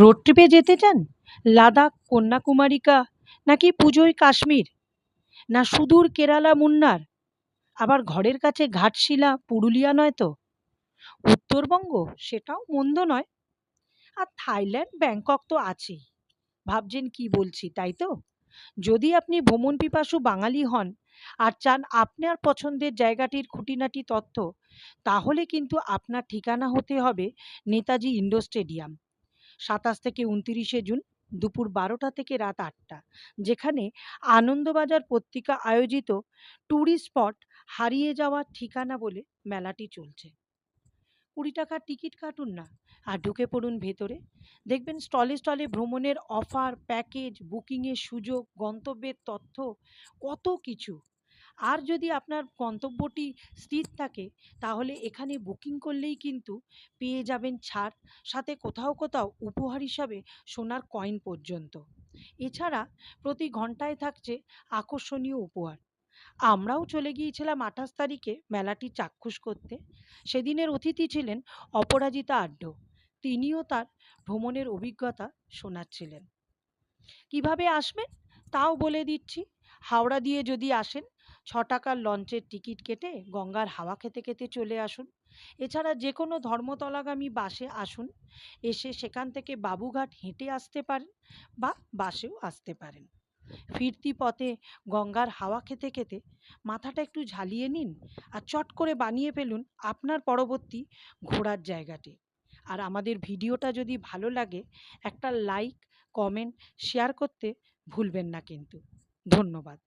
Road ট্রিপে যেতে চান? লাদাখ, কন্যাকুমারিকা, নাকি পুজোয় কাশ্মীর? না সুদূর কেরালা, মুন্নার? আবার ঘরের কাছে ঘাটশিলা, পুরুলিয়া নয় তো? উত্তরবঙ্গ সেটাও মন্দ নয়। আর থাইল্যান্ড, ব্যাংকক তো আছেই। ভাবছেন কি বলছি, তাই তো? যদি আপনি ভ্রমণ পিপাসু বাঙালি হন আর চান আপনার পছন্দের জায়গাটির খুঁটিনাটি তথ্য, তাহলে কিন্তু আপনার ঠিকানা হতে হবে নেতাজি ইন্ডোর স্টেডিয়াম। সাতাশ থেকে উনতিরিশে জুন দুপুর বারোটা থেকে রাত আটটা, যেখানে আনন্দবাজার পত্রিকা আয়োজিত ট্যুরিস্ট স্পট হারিয়ে যাওয়ার ঠিকানা বলে মেলাটি চলছে। কুড়ি টাকার টিকিট কাটুন না, আর ঢুকে পড়ুন ভেতরে। দেখবেন স্টলে স্টলে ভ্রমণের অফার, প্যাকেজ, বুকিংয়ের সুযোগ, গন্তব্যের তথ্য, কত কিছু। আর যদি আপনার গন্তব্যটি স্থির থাকে, তাহলে এখানে বুকিং করলেই কিন্তু পেয়ে যাবেন ছাড়, সাথে কোথাও কোথাও উপহার হিসাবে সোনার কয়েন পর্যন্ত। এছাড়া প্রতি ঘন্টায় থাকছে আকর্ষণীয় উপহার। আমরাও চলে গিয়েছিলাম আঠাশ তারিখে মেলাটি চাক্ষুষ করতে। সেদিনের অতিথি ছিলেন অপরাজিতা আড্ড। তিনিও তার ভ্রমণের অভিজ্ঞতা শোনাচ্ছিলেন। কীভাবে আসবেন? তাও বলে দিচ্ছি। হাওড়া দিয়ে যদি আসেন ছ টাকার লঞ্চের টিকিট কেটে গঙ্গার হাওয়া খেতে খেতে চলে আসুন। এছাড়া যে কোনো ধর্মতলাগামী বাসে আসুন। এসে সেখান থেকে বাবুঘাট হেঁটে আসতে পারেন বা বাসেও আসতে পারেন। ফিরতি পথে গঙ্গার হাওয়া খেতে খেতে মাথাটা একটু ঝালিয়ে নিন আর চট করে বানিয়ে ফেলুন আপনার পরবর্তী ঘোরার জায়গাটি। আর আমাদের ভিডিওটা যদি ভালো লাগে, একটা লাইক, কমেন্ট, শেয়ার করতে ভুলবেন না কিন্তু। ধন্যবাদ।